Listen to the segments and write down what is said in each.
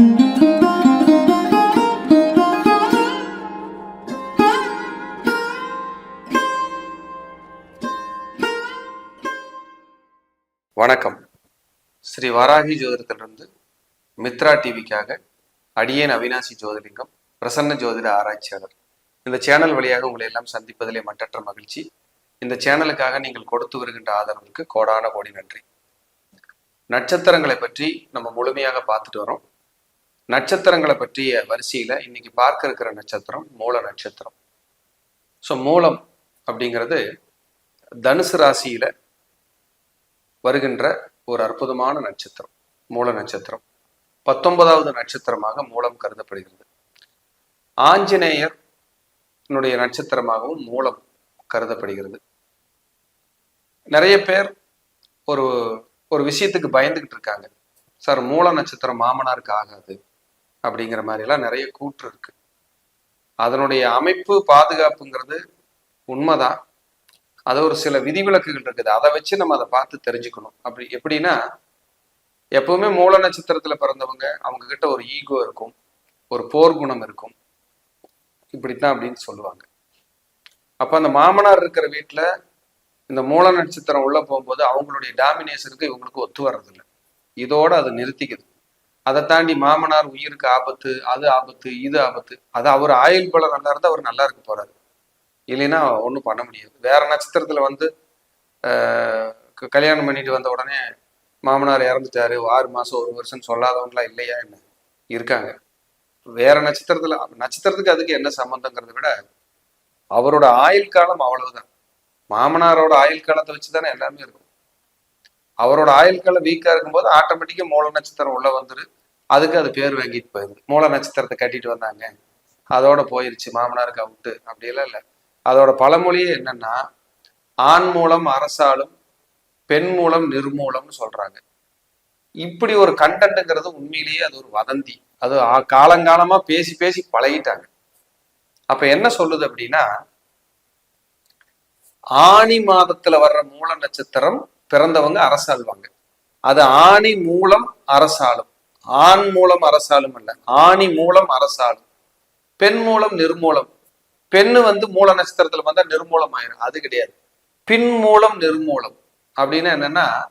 வணக்கம். ஸ்ரீ வாராகி ஜோதிடத்திலிருந்து மித்ரா டிவிக்காக அடியேன் அவினாசி ஜோதிலிங்கம் பிரசன்ன ஜோதிட ஆராய்ச்சியாளர். இந்த சேனல் வழியாக உங்களை எல்லாம் சந்திப்பதிலே மட்டற்ற மகிழ்ச்சி. இந்த சேனலுக்காக நீங்கள் கொடுத்து வருகின்ற ஆதரவுக்கு கோடான கோடி நன்றி. நட்சத்திரங்களை பற்றி நம்ம முழுமையாக பார்த்துட்டு வரோம். நட்சத்திரங்களை பற்றிய வரிசையில இன்னைக்கு பார்க்க இருக்கிற நட்சத்திரம் மூல நட்சத்திரம். ஸோ மூலம் அப்படிங்கிறது தனுசு ராசியில வருகின்ற ஒரு அற்புதமான நட்சத்திரம் மூல நட்சத்திரம். பத்தொன்பதாவது நட்சத்திரமாக மூலம் கருதப்படுகிறது. ஆஞ்சநேயர்னுடைய நட்சத்திரமாகவும் மூலம் கருதப்படுகிறது. நிறைய பேர் ஒரு ஒரு விஷயத்துக்கு பயந்துகிட்டு இருக்காங்க. சார் மூல நட்சத்திரம் மாமனாருக்கு ஆகாது. அப்படிங்கிற மாதிரி எல்லாம் நிறைய கூற்று இருக்கு. அதனுடைய அமைப்பு பாதுகாப்புங்கிறது உண்மைதான். அது ஒரு சில விதிவிலக்குகள் இருக்குது. அதை வச்சு நம்ம அதை பார்த்து தெரிஞ்சுக்கணும். அப்படி எப்படின்னா எப்பவுமே மூல நட்சத்திரத்துல பிறந்தவங்க அவங்க கிட்ட ஒரு ஈகோ இருக்கும். ஒரு போர் குணம் இருக்கும். இப்படித்தான் அப்படின்னு சொல்லுவாங்க. அப்ப அந்த மாமனார் இருக்கிற வீட்டுல இந்த மூல நட்சத்திரம் உள்ள போகும்போது அவங்களுடைய டாமினேஷனுக்கு இவங்களுக்கு ஒத்து வர்றதில்லை. இதோட அது நிறுத்திக்குது. அதை தாண்டி மாமனார் உயிருக்கு ஆபத்து அது ஆபத்து இது ஆபத்து. அது அவர் ஆயுள் பலம் நல்லா இருந்தால் அவர் நல்லா இருக்க போறாரு. இல்லைன்னா ஒன்றும் பண்ண முடியாது. வேற நட்சத்திரத்துல வந்து ஆஹ் கல்யாணம் பண்ணிட்டு வந்த உடனே மாமனார் இறந்துட்டாரு. ஆறு மாசம் ஒரு வருஷம் சொல்லாதவங்களா இல்லையா என்ன? இருக்காங்க. வேற நட்சத்திரத்துல நட்சத்திரத்துக்கு அதுக்கு என்ன சம்பந்தங்கிறத விட அவரோட ஆயுள் காலம் அவ்வளவுதான். மாமனாரோட ஆயுள் காலத்தை வச்சு தானே எல்லாமே இருக்கும். அவரோட ஆயுள் காலம் வீக்கா இருக்கும்போது ஆட்டோமேட்டிக்கா மூல நட்சத்திரம் உள்ள வந்துரு. அதுக்கு அது பேர் வாங்கிட்டு போயிருது மூல நட்சத்திரத்தை கட்டிட்டு வந்தாங்க. அதோட போயிருச்சு. மாமனாருக்கு அவுட்டு அப்படியெல்லாம் இல்லை. அதோட பழமொழியே என்னன்னா ஆண் மூலம் அரசாலும் பெண் மூலம் நிர்மூலம்னு சொல்றாங்க. இப்படி ஒரு கண்டென்ட்ங்கிறது உண்மையிலேயே அது ஒரு வதந்தி. அது காலங்காலமா பேசி பேசி பழகிட்டாங்க. அப்ப என்ன சொல்லுது அப்படின்னா ஆணி மாதத்துல வர்ற மூல நட்சத்திரம் பிறந்தவங்க அரசாள்வாங்க. அது ஆணி மூலம் அரசாளும். ஆண் மூலம் அரசாலும் அல்ல ஆணி மூலம் அரசாளும். பெண் மூலம் நிர்மூலம். பெண்ணு வந்து மூல நட்சத்திரத்துல வந்தா நிர்மூலம் ஆயிரும். அது கிடையாது. பின் மூலம் நிர்மூலம். அப்படின்னா என்னன்னா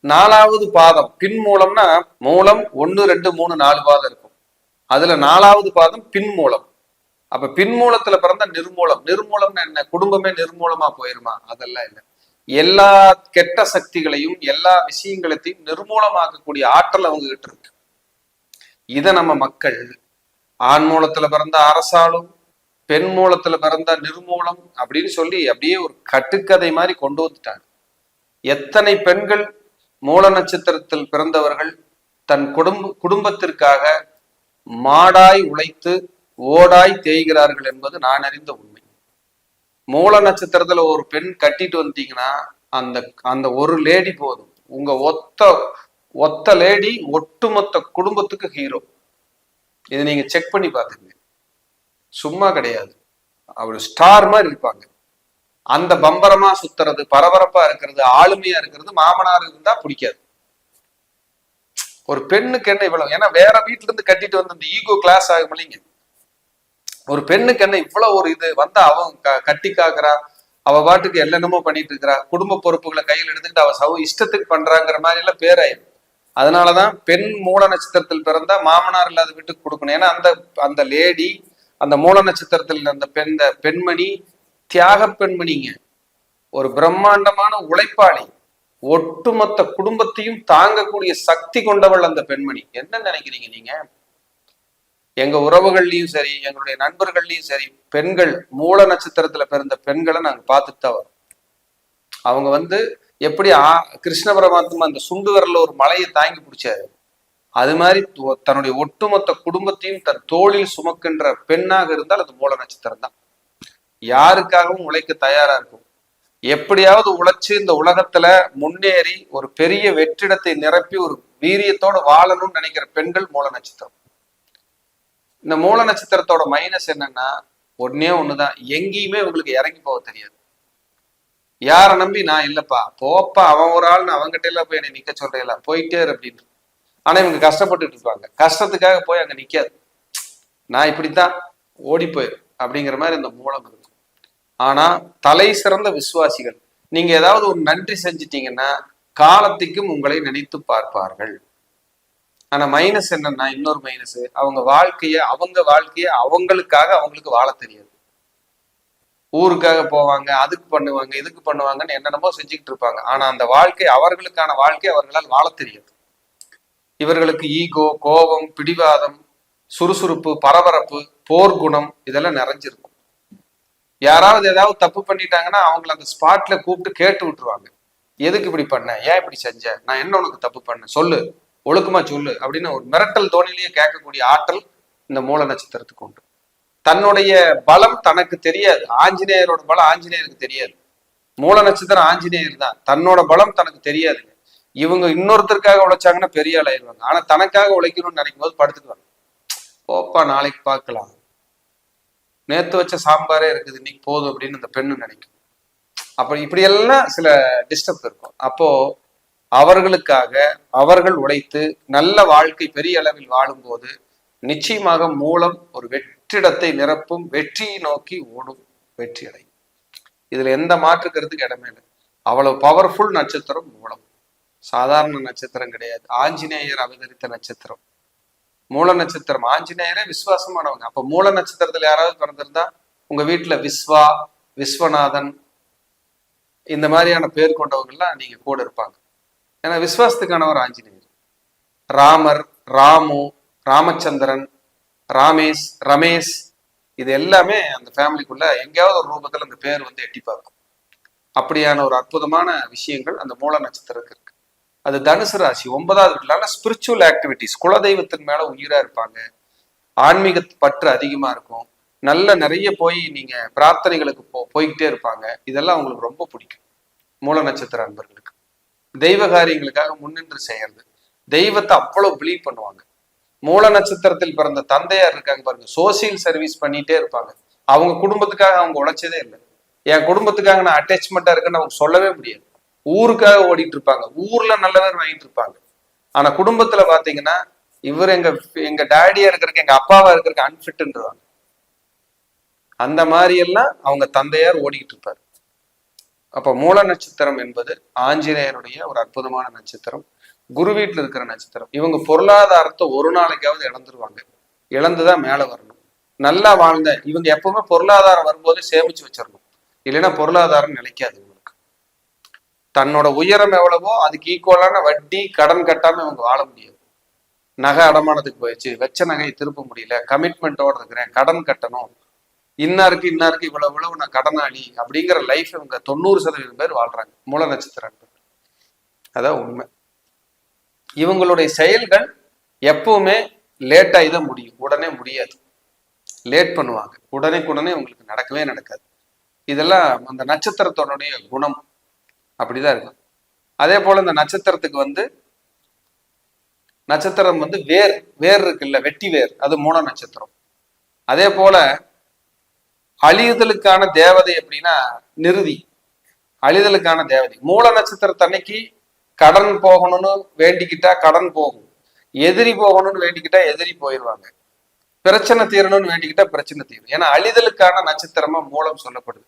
நாலாவது பாதம். பின் மூலம்னா மூலம் ஒன்னு ரெண்டு மூணு நாலு பாதம் இருக்கும். அதுல நாலாவது பாதம் பின் மூலம். அப்ப பின் மூலத்துல பிறந்த நிர்மூலம். நிர்மூலம்னா என்ன? குடும்பமே நிர்மூலமா போயிருமா? அதெல்லாம் இல்லை. எல்லா கெட்ட சக்திகளையும் எல்லா விஷயங்களையும் நிர்மூலமாக்கக்கூடிய ஆற்றல் அவங்க கிட்ட இருக்கு. இதை நம்ம மக்கள் ஆண் மூலத்துல பிறந்த அரசாலும் பெண் மூலத்துல பிறந்த நிர்மூலம் அப்படின்னு சொல்லி அப்படியே ஒரு கட்டுக்கதை மாதிரி கொண்டு வந்துட்டாங்க. எத்தனை பெண்கள் மூல நட்சத்திரத்தில் பிறந்தவர்கள் தன் குடும்ப குடும்பத்திற்காக மாடாய் உழைத்து ஓடாய் தேய்கிறார்கள் என்பது நான் அறிந்த உண்மை. மூல நட்சத்திரத்துல ஒரு பெண் கட்டிட்டு வந்தீங்கன்னா அந்த அந்த ஒரு லேடி போதும். உங்க ஒத்த ஒத்த லேடி ஒட்டுமொத்த குடும்பத்துக்கு ஹீரோ இதை நீங்க செக் பண்ணி பாத்துங்க சும்மா கிடையாது. அவர் ஸ்டார் மாதிரி இருப்பாங்க. அந்த பம்பரமா சுத்துறது பரபரப்பா இருக்கிறது ஆளுமையா இருக்கிறது மாமனார் இருந்தா பிடிக்காது. ஒரு பெண்ணுக்கு என்ன இவ்வளவு? ஏன்னா வேற வீட்டுல இருந்து கட்டிட்டு வந்து இந்த ஈகோ கிளாஸ் ஆகும் இல்லைங்க ஒரு பெண்ணுக்கு என்ன இவ்வளவு ஒரு இது வந்தா அவன் க- கட்டி காக்குறா அவ பாட்டுக்கு என்னென்னமோ பண்ணிட்டு இருக்கிறா குடும்ப பொறுப்புகளை கையில் எடுத்துக்கிட்டு அவ சவு இஷ்டத்துக்கு பண்றாங்கிற மாதிரி எல்லாம் பேராயிரும். அதனாலதான் பெண் மூல நட்சத்திரத்தில் பிறந்தா மாமனார் இல்லாத வீட்டுக்கு கொடுக்கணும். ஏன்னா அந்த அந்த லேடி அந்த மூல நட்சத்திரத்தில் அந்த பெண் பெண்மணி தியாக பெண்மணிங்க. ஒரு பிரம்மாண்டமான உழைப்பாளி. ஒட்டுமொத்த குடும்பத்தையும் தாங்கக்கூடிய சக்தி கொண்டவள் அந்த பெண்மணி. என்ன நினைக்கிறீங்க நீங்க? எங்க உறவுகள்லயும் சரி எங்களுடைய நண்பர்கள்லயும் சரி பெண்கள் மூல நட்சத்திரத்துல பிறந்த பெண்களை நாங்க பார்த்துட்டு தான் வரோம். அவங்க வந்து எப்படி ஆ- கிருஷ்ண பரமாத்மா அந்த சுண்டு விரல்ல ஒரு மலையை தாங்கி பிடிச்சாரு. அது மாதிரி தன்னுடைய ஒட்டுமொத்த குடும்பத்தையும் தன் தோளில் சுமக்கின்ற பெண்ணாக இருந்தால் அது மூல நட்சத்திரம் தான். யாருக்காகவும் உழைக்க தயாரா இருக்கும். எப்படியாவது உழைச்சு இந்த உலகத்துல முன்னேறி ஒரு பெரிய வெற்றிடத்தை நிரப்பி ஒரு வீரியத்தோட வாழணும்னு நினைக்கிற பெண்கள் மூல நட்சத்திரம். இந்த மூல நட்சத்திரத்தோட மைனஸ் என்னன்னா ஒன்னே ஒண்ணுதான். எங்கேயுமே உங்களுக்கு இறங்கி போக தெரியாது. யாரை நம்பி? நான் இல்லப்பா. போப்பா அவன் ஒரு ஆள்னு அவங்ககிட்ட எல்லாம் போய் என்னை நிக்க சொல்றேன் போயிட்டே அப்படின்னு. ஆனா இவங்க கஷ்டப்பட்டுட்டு இருப்பாங்க. கஷ்டத்துக்காக போய் அங்க நிக்காது. நான் இப்படித்தான் ஓடி போயிரு அப்படிங்கிற மாதிரி இந்த மூலம் இருக்கும். ஆனா தலை சிறந்த விசுவாசிகள். நீங்க ஏதாவது ஒரு நன்றி செஞ்சிட்டீங்கன்னா காலத்திற்கும் உங்களை நினைத்து பார்ப்பார்கள். ஆனா மைனஸ் என்னன்னா இன்னொரு மைனஸ் அவங்க வாழ்க்கைய அவங்க வாழ்க்கைய அவங்களுக்காக அவங்களுக்கு வாழ தெரியாது. ஊருக்காக போவாங்க அதுக்கு பண்ணுவாங்க இதுக்கு பண்ணுவாங்கன்னு என்னென்னமோ செஞ்சுக்கிட்டு இருப்பாங்க. ஆனா அந்த வாழ்க்கை அவர்களுக்கான வாழ்க்கை அவர்களால் வாழ தெரியாது. இவர்களுக்கு ஈகோ கோபம் பிடிவாதம் சுறுசுறுப்பு பரபரப்பு போர்க்குணம் இதெல்லாம் நிறைஞ்சிருக்கும். யாராவது ஏதாவது தப்பு பண்ணிட்டாங்கன்னா அவங்கள அந்த ஸ்பாட்ல கூப்பிட்டு கேட்டு விட்டுருவாங்க. எதுக்கு இப்படி பண்ண? ஏன் இப்படி செஞ்ச? நான் என்ன உனக்கு தப்பு பண்ண சொல்லு. ஒழுக்கமா சொல்லு அப்படின்னு ஒரு மிரட்டல் தோணிலேயே கேட்கக்கூடிய ஆற்றல் இந்த மூல நட்சத்திரத்துக்கு உண்டு. தன்னுடைய பலம் தனக்கு தெரியாது. ஆஞ்சநேயரோட பலம் ஆஞ்சநேயருக்கு தெரியாது. மூல நட்சத்திரம் ஆஞ்சநேயர் தான். தன்னோட பலம் தனக்கு தெரியாது இவங்க இன்னொருத்தருக்காக உழைச்சாங்கன்னா பெரிய ஆளாயிருவாங்க ஆனா தனக்காக உழைக்கணும்னு நினைக்கும் போது படுத்துக்குவாங்க போப்பா நாளைக்கு பார்க்கலாம். நேத்து வச்ச சாம்பாரே இருக்குது. இன்னைக்கு போதும் அப்படின்னு அந்த பெண்ணு நினைக்கும். அப்ப இப்படியெல்லாம் சில டிஸ்டர்ப் இருக்கும். அப்போ அவர்களுக்காக அவர்கள் உழைத்து நல்ல வாழ்க்கை பெரிய அளவில் வாழும்போது நிச்சயமாக மூலம் ஒரு வெற்றிடத்தை நிரப்பும் வெற்றியை நோக்கி ஓடும் வெற்றி அடையும் இதுல எந்த மாற்று கருத்துக்கு இடமே இல்லை. அவ்வளவு பவர்ஃபுல் நட்சத்திரம் மூலம். சாதாரண நட்சத்திரம் கிடையாது. ஆஞ்சநேயர் அவதரித்த நட்சத்திரம். மூல நட்சத்திரம். ஆஞ்சநேயரே விசுவாசமானவங்க. அப்ப மூல நட்சத்திரத்துல யாராவது பிறந்திருந்தா உங்க வீட்டுல விஸ்வா விஸ்வநாதன் இந்த மாதிரியான பேர் கொண்டவங்கெல்லாம் நீங்க கூட இருப்பாங்க. ஏன்னா விஸ்வாசத்துக்கானவர் ஆஞ்சநேயர். ராமர் ராமு ராமச்சந்திரன் ராமேஷ் ரமேஷ் இது எல்லாமே அந்த ஃபேமிலிக்குள்ள எங்கேயாவது ஒரு ரூபத்தில் அந்த பேர் வந்து எட்டி பார்க்கும். அப்படியான ஒரு அற்புதமான விஷயங்கள் அந்த மூல நட்சத்திரத்துக்கு இருக்கு. அது தனுசு ராசி ஒன்பதாவது வீட்டிலான ஸ்பிரிச்சுவல் ஆக்டிவிட்டிஸ் குலதெய்வத்தின் மேல உயிரா இருப்பாங்க. ஆன்மீக பற்று அதிகமா இருக்கும். நல்ல நிறைய போய் நீங்க பிரார்த்தனைகளுக்கு போ போய்கிட்டே இருப்பாங்க. இதெல்லாம் உங்களுக்கு ரொம்ப பிடிக்கும். மூல நட்சத்திர அன்பர்களுக்கு. தெய்வ காரியங்களுக்காக முன்னின்று செய்யறது. தெய்வத்தை அவ்வளவு பிலீவ் பண்ணுவாங்க. மூல நட்சத்திரத்தில் பிறந்த தந்தையார் இருக்காங்க பாருங்க. சோசியல் சர்வீஸ் பண்ணிட்டே இருப்பாங்க. அவங்க குடும்பத்துக்காக அவங்க உழைச்சதே இல்லை. என் குடும்பத்துக்காக நான் அட்டாச்மெண்டா இருக்குன்னு அவங்க சொல்லவே முடியாது. ஊருக்காக ஓடிட்டு இருப்பாங்க. ஊர்ல நல்ல பேர் வாங்கிட்டு இருப்பாங்க. ஆனா குடும்பத்துல பாத்தீங்கன்னா இவர் எங்க எங்க டேடியா இருக்கிறக்கு எங்க அப்பாவா இருக்கிறக்கு அன்ஃபிட்ன்றாங்க அந்த மாதிரி எல்லாம் அவங்க தந்தையார் ஓடிக்கிட்டு இருப்பாரு. அப்ப மூல நட்சத்திரம் என்பது ஆஞ்சநேயருடைய ஒரு அற்புதமான நட்சத்திரம் குரு வீட்டுல இருக்கிற நட்சத்திரம். இவங்க பொருளாதாரத்தை ஒரு நாளைக்காவது இழந்துருவாங்க. இழந்துதான் மேல வரணும். நல்லா வாழ்ந்த இவங்க எப்பவுமே பொருளாதாரம் வரும்போது சேமிச்சு வச்சிடணும். இல்லைன்னா பொருளாதாரம் நிலைக்காது இவங்களுக்கு. தன்னோட உயரம் எவ்வளவோ அதுக்கு ஈக்குவலான வட்டி கடன் கட்டாம இவங்க வாழ முடியாது. நகை அடமானத்துக்கு போயிடுச்சு. வெச்ச நகையை திருப்ப முடியல. கமிட்மெண்ட்டோட இருக்கிறேன். கடன் கட்டணும். இன்னாருக்கு இன்னாருக்கு இவ்வளவு இவ்வளவு நான் கடனாளி அப்படிங்கிற லைஃப் இவங்க தொண்ணூறு சதவீதம் பேர் வாழ்றாங்க. மூல நட்சத்திரம் அதான் உண்மை. இவங்களுடைய செயல்கள் எப்பவுமே லேட்டாகி தான் முடியும். உடனே முடியாது. லேட் பண்ணுவாங்க. உடனே உடனே உங்களுக்கு நடக்கவே நடக்காது. இதெல்லாம் அந்த நட்சத்திரத்தோடைய குணம் அப்படிதான் இருக்கும். அதே போல இந்த நட்சத்திரத்துக்கு வந்து நட்சத்திரம் வந்து வேர் வேர் இருக்குல்ல வெட்டி வேர். அது மூல நட்சத்திரம். அதே போல அழியுதலுக்கான தேவதை அப்படின்னா நிறுதி. அழிதலுக்கான தேவதை. மூல நட்சத்திரத்தன்னைக்கு கடன் போகணும்னு வேண்டிக்கிட்டா கடன் போகும். எதிரி போகணும்னு வேண்டிக்கிட்டா எதிரி போயிடுவாங்க பிரச்சனை தீரணும்னு வேண்டிக்கிட்டா பிரச்சனை தீரும். ஏன்னா அழிதலுக்கான நட்சத்திரமா மூலம் சொல்லப்படுது.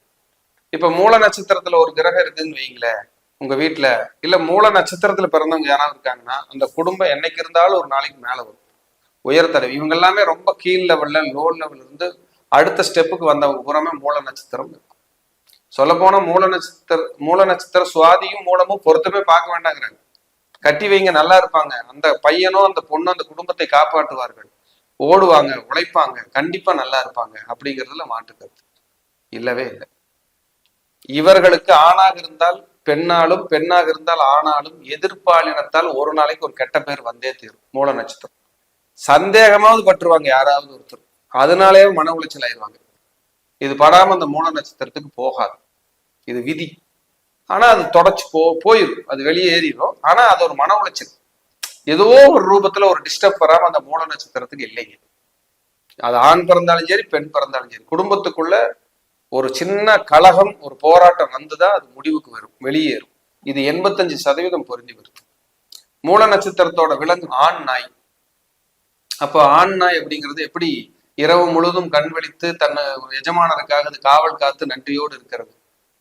இப்ப மூல நட்சத்திரத்துல ஒரு கிரகம் இருக்குன்னு வைங்களேன் உங்க வீட்டுல இல்ல மூல நட்சத்திரத்துல பிறந்தவங்க யாராவது இருக்காங்கன்னா அந்த குடும்பம் என்னைக்கு இருந்தாலும் ஒரு நாளைக்கு மேல வரும். உயர்தடவை இவங்க எல்லாமே ரொம்ப கீழ் லெவல்ல லோ லெவல்ல இருந்து அடுத்த ஸ்டெப்புக்கு வந்தவங்க பூராமே மூல நட்சத்திரம் சொல்ல போனா மூல நட்சத்திர மூல நட்சத்திர சுவாதியும் மூலமும் பொருத்தமே பார்க்க வேண்டாங்கிறாங்க. கட்டி வைங்க நல்லா இருப்பாங்க. அந்த பையனோ அந்த பொண்ணோ அந்த குடும்பத்தை காப்பாற்றுவார்கள். ஓடுவாங்க உழைப்பாங்க கண்டிப்பா நல்லா இருப்பாங்க அப்படிங்கிறதுல மாட்டுக்கிறது இல்லவே இல்லை. இவர்களுக்கு ஆணாக இருந்தால் பெண்ணாலும் பெண்ணாக இருந்தால் ஆணாலும் எதிர்ப்பாளினத்தால் ஒரு நாளைக்கு ஒரு கெட்ட பேர் வந்தே தீரும். மூல நட்சத்திரம். சந்தேகமாவது பற்றுவாங்க யாராவது ஒருத்தர். அதனாலேயே மன உளைச்சல் ஆயிடுவாங்க. இது படாம அந்த மூல நட்சத்திரத்துக்கு போகாது. இது விதி. ஆனா அது தொடச்சு போ போயிடும் அது வெளியே ஏறிடும் ஆனா அது ஒரு மன உளைச்சல். ஏதோ ஒரு ரூபத்துல ஒரு டிஸ்டர்ப் வராம அந்த மூல நட்சத்திரத்துக்கு இல்லைங்க அது ஆண் பிறந்தாலும் சரி பெண் பிறந்தாலும் சரி. குடும்பத்துக்குள்ள ஒரு சின்ன கலகம் ஒரு போராட்டம் வந்துதான் அது முடிவுக்கு வரும். வெளியேறும் இது எண்பத்தஞ்சு சதவீதம் பொருந்தி வருது. மூல நட்சத்திரத்தோட விலங்கு ஆண் நாய். அப்போ ஆண் நாய் அப்படிங்கிறது எப்படி இரவு முழுதும் கண் விழித்து தன்னை எஜமானருக்காக அது காவல் காத்து நன்றியோடு இருக்கிறது.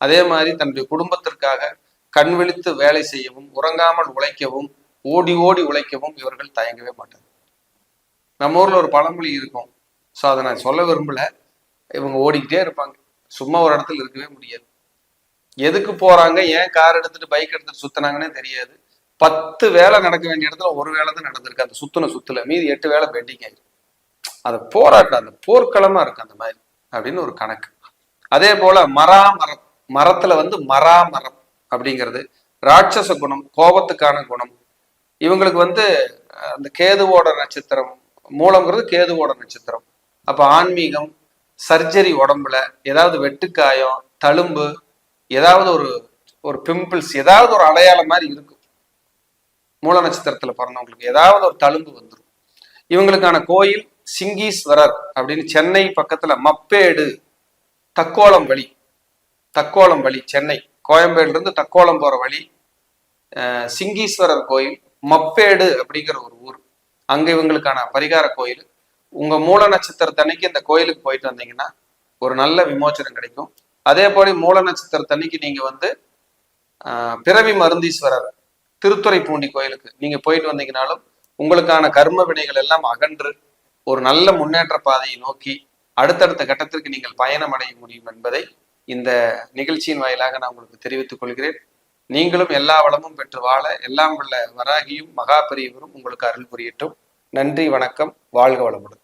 அதே மாதிரி தன்னுடைய குடும்பத்திற்காக கண் விழித்து வேலை செய்யவும் உறங்காமல் உழைக்கவும் ஓடி ஓடி உழைக்கவும் இவர்கள் தயங்கவே மாட்டாங்க நம்ம ஊர்ல ஒரு பழமொழி இருக்கும். ஸோ அதை நான் சொல்ல விரும்பல. இவங்க ஓடிக்கிட்டே இருப்பாங்க. சும்மா ஒரு இடத்துல இருக்கவே முடியாது. எதுக்கு போறாங்க? ஏன் கார் எடுத்துட்டு பைக் எடுத்துட்டு சுத்தினாங்கன்னே தெரியாது. பத்து வேலை நடக்க வேண்டிய இடத்துல ஒரு வேலை தான் நடந்திருக்கு. அந்த சுத்தின சுத்துல. மீதி எட்டு வேலை பெண்டிங் ஆயிருக்கு அது போராட்டம் அந்த போர்க்களமா இருக்கு அந்த மாதிரி அப்படின்னு ஒரு கணக்கு. அதே போல மராமரம் மரத்துல வந்து மராமரம் அப்படிங்கிறது ராட்சச குணம் கோபத்துக்கான குணம். இவங்களுக்கு வந்து அந்த கேதுவோட நட்சத்திரம் மூலங்கிறது கேதுவோட நட்சத்திரம். அப்ப ஆன்மீகம் சர்ஜரி உடம்புல ஏதாவது வெட்டுக்காயம் தழும்பு ஏதாவது ஒரு ஒரு பிம்பிள்ஸ் ஏதாவது ஒரு அடையாளம் மாதிரி இருக்கும். மூல நட்சத்திரத்துல பிறந்தவங்களுக்கு ஏதாவது ஒரு தழும்பு வந்துடும் இவங்களுக்கான கோயில் சிங்கீஸ்வரர் அப்படின்னு சென்னை பக்கத்துல மப்பேடு தக்கோலம் வழி தக்கோலம் வழி சென்னை கோயம்பேடுல இருந்து தக்கோலம் போற வழி சிங்கீஸ்வரர் கோயில் மப்பேடு அப்படிங்கிற ஒரு ஊர். அங்க இவங்களுக்கான பரிகார கோயில். உங்க மூல நட்சத்திரத்தன்னைக்கு இந்த கோயிலுக்கு போயிட்டு வந்தீங்கன்னா ஒரு நல்ல விமோச்சனம் கிடைக்கும். அதே போல மூல நட்சத்திரத்தன்னைக்கு நீங்க வந்து பிறவி மருந்தீஸ்வரர் திருத்துறை பூண்டி கோயிலுக்கு நீங்க போயிட்டு வந்தீங்கனாலும் உங்களுக்கான கர்ம வினைகள் எல்லாம் அகன்று ஒரு நல்ல முன்னேற்ற பாதையை நோக்கி அடுத்தடுத்த கட்டத்திற்கு நீங்கள் பயணம் அடைய முடியும் என்பதை இந்த நிகழ்ச்சியின் வாயிலாக நான் உங்களுக்கு தெரிவித்துக் கொள்கிறேன். நீங்களும் எல்லா வளமும் பெற்று வாழ எல்லாம் உள்ள வராகியும் மகாபெரியவரும் உங்களுக்கு அருள் புரியட்டும். நன்றி வணக்கம் வாழ்க வளமுடன்.